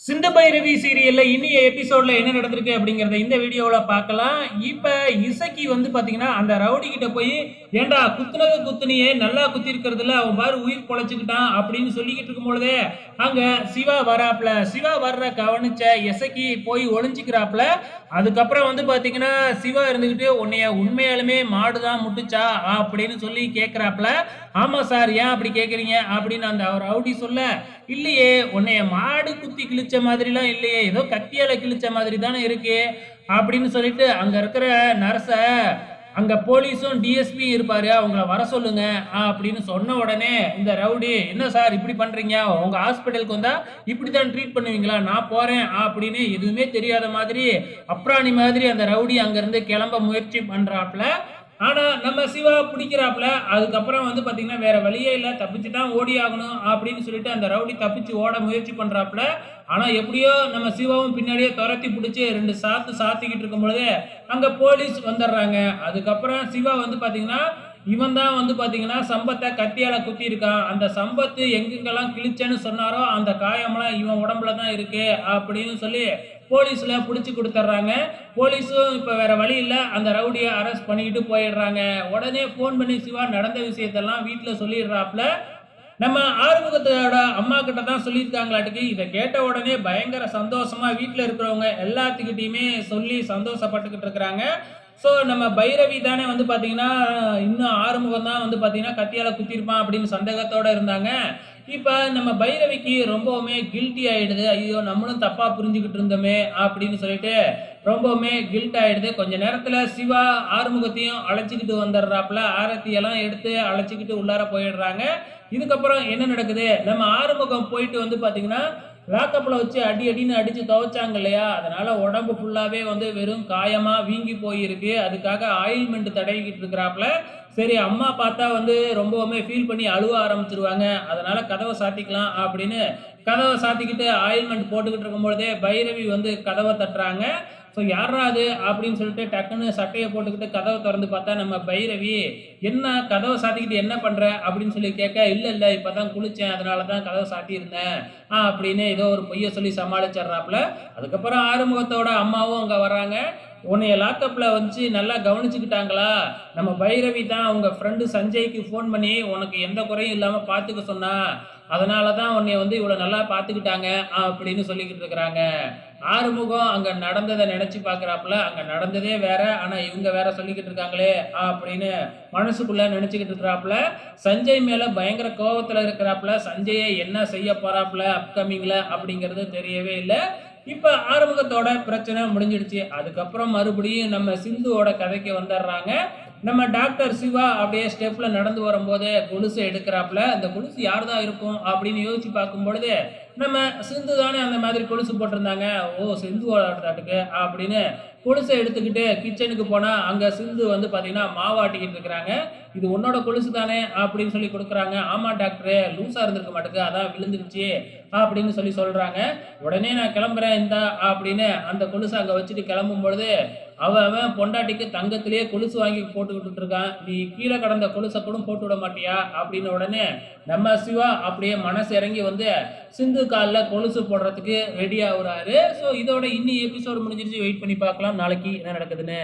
சிந்து பைரவி சீரியல்ல இன்னைய எபிசோட்ல என்ன நடந்திருக்கு அப்படிங்கறத இந்த வீடியோல பார்க்கலாம். இப்ப இசக்கி வந்து பாத்தீங்கன்னா அந்த ரவுடி கிட்ட போய் ஏண்டா குத்துனது குத்துனியே நல்லா குத்தி இருக்கிறதுல அவன் பாரு உயிர் பொழைச்சுக்கிட்டான் அப்படின்னு சொல்லிக்கிட்டு இருக்கும் பொழுதே அங்க சிவா வராப்ல. சிவா வர்ற கவனிச்ச இசக்கி போய் ஒளிஞ்சுக்கிறாப்ல. அதுக்கப்புறம் வந்து பாத்தீங்கன்னா சிவா இருந்துகிட்டு உன்னைய உண்மையாலுமே மாடுதான் முட்டுச்சா? அப்படின்னு சொல்லி கேக்குறாப்ல. ஆமா சார் ஏன் அப்படி கேக்குறீங்க? அப்படின்னு அந்த ரவுடி சொல்ல இல்லையே உன்னைய மாடு குத்தி கிழிச்ச மாதிரிலாம் இல்லையே. ஏதோ கத்தியால கிழிச்ச மாதிரி தானே இருக்கு அப்படின்னு சொல்லிட்டு அங்க இருக்கிற நர்ஸ அங்க போலீஸும் டிஎஸ்பி இருப்பாரு. அவங்கள வர சொல்லுங்க. ஆ, அப்படின்னு சொன்ன உடனே இந்த ரவுடி என்ன சார் இப்படி பண்றீங்க? உங்க ஹாஸ்பிட்டலுக்கு வந்தா இப்படி தான் ட்ரீட் பண்ணுவீங்களா? நான் போறேன். ஆ, அப்படின்னு எதுவுமே தெரியாத மாதிரி அப்ராணி மாதிரி அந்த ரவுடி அங்க இருந்து கிளம்ப முயற்சி பண்றாப்ல. ஆனால் நம்ம சிவா பிடிக்கிறாப்புல அதுக்கப்புறம் வந்து பார்த்தீங்கன்னா வேற வழியே இல்லை தப்பிச்சு தான் ஓடி ஆகணும் அப்படின்னு சொல்லிட்டு அந்த ரவுடி தப்பிச்சு ஓட முயற்சி பண்ணுறாப்புல ஆனால் எப்படியோ நம்ம சிவாவும் பின்னாடியே துரத்தி பிடிச்சி ரெண்டு சாத்து சாத்திக்கிட்டு இருக்கும் பொழுது அங்கே போலீஸ் வந்துடுறாங்க. அதுக்கப்புறம் சிவா வந்து பார்த்தீங்கன்னா இவன் தான் வந்து பார்த்தீங்கன்னா சம்பத்தை கத்தியால் குத்தி இருக்கான் அந்த சம்பத்து எங்கெங்கெல்லாம் கிழிச்சேன்னு சொன்னாரோ அந்த காயமெல்லாம் இவன் உடம்புல தான் இருக்கு அப்படின்னு சொல்லி போலீஸில் பிடிச்சி கொடுத்துட்றாங்க போலீஸும் இப்போ வேறு வழி இல்லை. அந்த ரவுடியை அரெஸ்ட் பண்ணிக்கிட்டு போயிடுறாங்க. உடனே ஃபோன் பண்ணி சிவா நடந்த விஷயத்தெல்லாம் வீட்டில் சொல்லிடுறாப்புல நம்ம ஆறுமுகத்தோட அம்மா கிட்ட தான் சொல்லியிருக்காங்களாட்டுக்கு. இதை கேட்ட உடனே பயங்கர சந்தோஷமா வீட்டில் இருக்கிறவங்க எல்லாத்துக்கிட்டையுமே சொல்லி சந்தோஷப்பட்டுக்கிட்டு இருக்கிறாங்க. ஸோ நம்ம பைரவி தானே வந்து பார்த்தீங்கன்னா இன்னும் ஆறுமுகம் தான் வந்து பார்த்தீங்கன்னா கத்தியால் குத்திருப்பான் அப்படின்னு சந்தேகத்தோடு இருந்தாங்க. இப்போ நம்ம பைரவிக்கு ரொம்பவுமே கில்ட்டி ஆகிடுது ஐயோ நம்மளும் தப்பாக புரிஞ்சுக்கிட்டு இருந்தோமே அப்படின்னு சொல்லிட்டு ரொம்பவுமே கில்ட் ஆகிடுது கொஞ்ச நேரத்தில் சிவா ஆறுமுகத்தையும் அழைச்சிக்கிட்டு வந்துடுறாப்புல. ஆரத்தி எல்லாம் எடுத்து அழைச்சிக்கிட்டு உள்ளார போயிடுறாங்க. இதுக்கப்புறம் என்ன நடக்குது? நம்ம ஆறுமுகம் போயிட்டு வந்து பார்த்திங்கன்னா லாக்கப்பில் வச்சு அடி அடின்னு அடித்து துவைச்சாங்க இல்லையா? அதனால் உடம்பு ஃபுல்லாகவே வந்து வெறும் காயமாக வீங்கி போயிருக்கு. அதுக்காக ஆயில்மெண்ட் தடவிக்கிட்டு இருக்கிறாப்புல. சரி அம்மா பார்த்தா வந்து ரொம்பவுமே ஃபீல் பண்ணி அழுவ ஆரம்பிச்சிருவாங்க. அதனால் கதவை சாத்திக்கலாம் அப்படின்னு கதவை சாத்திக்கிட்டு ஆயில்மெண்ட் போட்டுக்கிட்டு இருக்கும்பொழுதே பைரவி வந்து கதவை தட்டுறாங்க. ஸோ யாரா அது? அப்படின்னு சொல்லிட்டு டக்குன்னு சட்டையை போட்டுக்கிட்டு கதவை திறந்து பார்த்தா நம்ம பைரவி என்ன? கதவை சாத்திக்கிட்டு என்ன பண்ணுற அப்படின்னு சொல்லி கேட்க இல்லை இல்லை இப்போ தான் குளித்தேன் அதனால தான் கதவை சாத்தியிருந்தேன். ஆ அப்படின்னு ஏதோ ஒரு பொய்யை சொல்லி சமாளிச்சிடுறாப்புல. அதுக்கப்புறம் ஆறுமுகத்தோட அம்மாவும் அங்கே வராங்க. உன்னைய லாக்கப்பில் வச்சு நல்லா கவனிச்சுக்கிட்டாங்களா? நம்ம பைரவி தான் உங்கள் ஃப்ரெண்டு சஞ்சய்க்கு ஃபோன் பண்ணி உனக்கு எந்த குறையும் இல்லாமல் பார்த்துக்க சொன்னா. அதனால தான் உன்னைய வந்து இவ்வளோ நல்லா பார்த்துக்கிட்டாங்க அப்படின்னு சொல்லிக்கிட்டு இருக்கிறாங்க. ஆறுமுகம் அங்கே நடந்ததை நினச்சி பார்க்குறாப்புல அங்கே நடந்ததே வேற ஆனால் இவங்க வேற சொல்லிக்கிட்டு இருக்காங்களே அப்படின்னு மனசுக்குள்ளே நினச்சிக்கிட்டு இருக்கிறாப்புல சஞ்சய் மேலே பயங்கர கோபத்தில் இருக்கிறாப்புல சஞ்சயை என்ன செய்ய போகிறாப்புல அப்கமிங்கில் அப்படிங்கிறது தெரியவே இல்லை. இப்போ ஆறுமுகத்தோட பிரச்சனை முடிஞ்சிடுச்சு. அதுக்கப்புறம் மறுபடியும் நம்ம சிந்துவோட கதைக்கு வந்துடுறாங்க. நம்ம டாக்டர் சிவா அப்படியே ஸ்டெப்பில் நடந்து வரும்போது கொலுசை எடுக்கிறாப்புல அந்த கொலுசு யார் தான் இருக்கும் அப்படின்னு யோசிச்சு பார்க்கும் பொழுது நம்ம சிந்து தானே அந்த மாதிரி கொலுசு போட்டிருந்தாங்க. ஓ சிந்து தாட்டுக்கு அப்படின்னு கொலுசை எடுத்துக்கிட்டு கிச்சனுக்கு போனால் அங்கே சிந்து வந்து பார்த்தீங்கன்னா மாவாட்டிக்கிட்டு இருக்கிறாங்க. இது உன்னோட கொலுசு தானே அப்படின்னு சொல்லி கொடுக்குறாங்க. ஆமாம் டாக்டரு லூஸாக இருந்திருக்க மாட்டேங்குது அதான் விழுந்துருச்சு அப்படின்னு சொல்லி சொல்கிறாங்க உடனே நான் கிளம்புறேன் இந்த அப்படின்னு அந்த கொலுசை அங்கே வச்சுட்டு கிளம்பும் பொழுது அவன் அவன் பொண்டாட்டிக்கு தங்கத்திலேயே கொலுசு வாங்கி போட்டுக்கிட்டு இருக்கான் நீ கீழே கடந்த கொலுசை கூட போட்டு விட மாட்டியா? அப்படின்னு உடனே நம்ம சிவா அப்படியே மனசு இறங்கி வந்து சிந்து காலில் கொலுசு போடுறதுக்கு ரெடி ஆகுறாரு ஸோ இதோட இன்னி எபிசோடு முடிஞ்சிருச்சு. வெயிட் பண்ணி பார்க்கலாம். நாளைக்கு என்ன நடக்குதுன்னு.